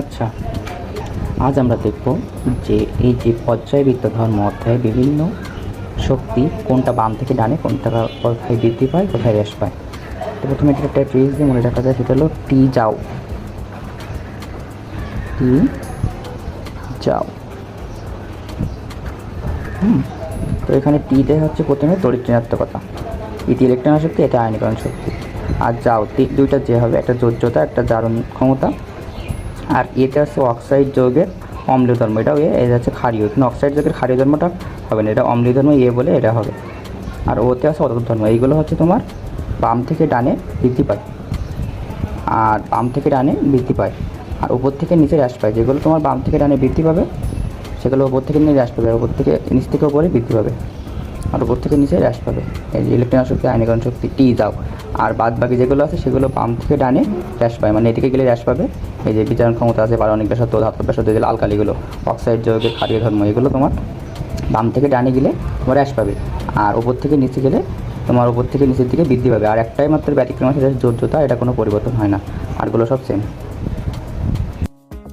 আচ্ছা আজ আমরা দেখব যে এই যে পর্যায়বৃত্ত ধর্ম অধ্যায়ে বিভিন্ন শক্তি কোনটা বাম থেকে ডানে, কোনটা কোথায় বৃদ্ধি পায়, কোথায় হ্রাস পায়। তো প্রথমে এটা একটা ট্রিজ দিয়ে মনে রাখা যায়, সেটা হলো টি যাও। টি যাও। হুম, তো এখানে টিতে হচ্ছে প্রথমে তড়িৎ ঋণাত্মকতা। ইতি ইলেকট্রন শক্তি, এটা আয়নীকরণ শক্তি। আর যাও দুইটা যে হবে, একটা যোজ্যতা একটা জারণ ক্ষমতা। আর এতে হচ্ছে অক্সাইড যৌগের অম্লীয় ধর্ম এটাও এ এটা হচ্ছে ক্ষারীয়। কিন্তু অক্সাইড যৌগের ক্ষারীয় ধর্মটা হবে না, এটা অম্লীয় ধর্ম এ বলে এটা হবে। আর ওতে আছে অতক ধর্ম। এইগুলো হচ্ছে তোমার বাম থেকে ডানে বৃদ্ধি পায়। আর বাম থেকে ডানে বৃদ্ধি পায়। আর উপর থেকে নিচে হ্রাস পায়। যেগুলো তোমার বাম থেকে ডানে বৃদ্ধি পাবে, সেগুলো উপর থেকে নিচে হ্রাস পাবে। উপর থেকে নিচ থেকে উপরে বৃদ্ধি পাবে। আর উপর থেকে নিচে হ্রাস পাবে। এই যে ইলেকট্রন শক্তি, আয়নীকরণ শক্তি টি যাও আর বাদ বাকি যেগুলো আছে সেগুলো বাম থেকে ডানে র্যাশ পায়। মানে এদিকে গেলে র্যাশ পাবে। এই যে বিচারণ ক্ষমতা আছে পারমাণিক ব্যসত্ব ধাতব ব্যসত্ব যেগুলো আলকালিগুলো অক্সাইড যৌগের ক্ষারীয় ধর্ম, এগুলো তোমার বাম থেকে ডানে গেলে তোমার র্যাশ পাবে। আর ওপর থেকে নিচে গেলে তোমার উপর থেকে নিচের দিকে বৃদ্ধি পাবে। আর একটাই মাত্র ব্যতিক্রম আছে হচ্ছে যোজ্যতা এটা কোনো পরিবর্তন হয় না। আরগুলো সব সেম